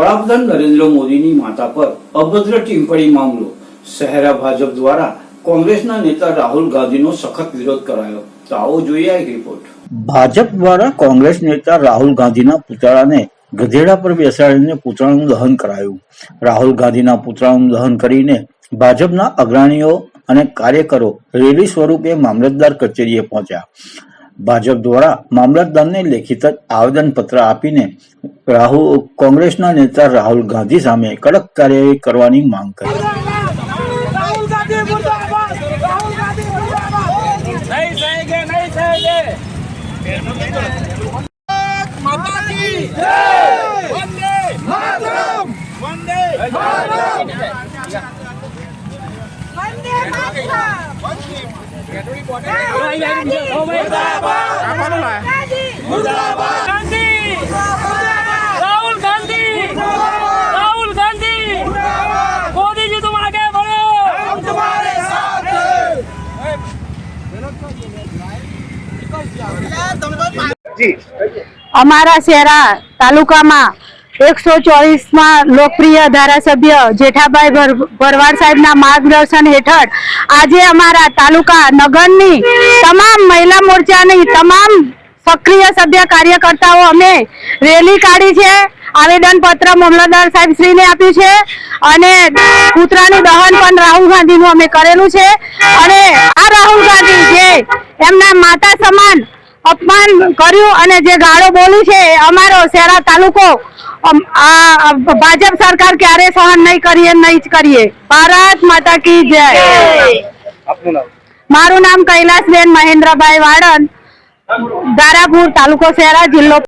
વડાપ્રધાન નરેન્દ્ર મોદીની માતા પર અભદ્ર ટીમ્પણી મામલો. શહેરા ભાજપ દ્વારા કોંગ્રેસના નેતા રાહુલ ગાંધીનો સખત વિરોધ કરાયો. તો આવો જોઈએ એક રિપોર્ટ ભાજપ દ્વારા કોંગ્રેસ નેતા રાહુલ ગાંધીના પુતળાને ગધેડા પર બેસાડીને પૂતળાનું દહન કરાયું. રાહુલ ગાંધીના પૂતળાનું દહન કરીને ભાજપના અગ્રણીઓ અને કાર્યકરો રેલી સ્વરૂપે મામલતદાર કચેરીએ પહોંચ્યા. ભાજપ દ્વારા મામલતદારને લેખિત આવેદન પત્ર આપીને રાહુલ કોંગ્રેસના નેતા રાહુલ ગાંધી સામે કડક કાર્યવાહી કરવાની માંગ કરી. રાહુલ ગાંધી મુર્દાબાદ! રાહુલ ગાંધી અમારા શેરા તાલુકામાં એકસો ચોવીસમાં લોકપ્રિય ધારાસભ્ય જેઠાભાઈ ભર- ભરવાડ સાહેબના માર્ગદર્શન હેઠળ આજે અમારા તાલુકા નગરની તમામ મહિલા મોરચાની તમામ સક્રિય સભ્ય કાર્યકર્તાઓ અમે રેલી કાઢી છે. આવેદન પત્ર મામલતદાર સાહેબ શ્રીને આપ્યું છે અને પુતળાનું દહન પણ રાહુલ ગાંધીનું અમે કરેલું છે. અને આ રાહુલ ગાંધી જે એમના માતા સમાન અપમાન કર્યું અને જે ગાળો બોલી છે અમારો શેરા તાલુકો આ ભાજપ સરકાર ક્યારે સહન નહીં કરીએ નહીં જ કરીએ. ભારત માતા કી જય. મારું નામ કૈલાસબેન મહેન્દ્રભાઈ વાડન દારાપુર તાલુકો શેરા જિલ્લો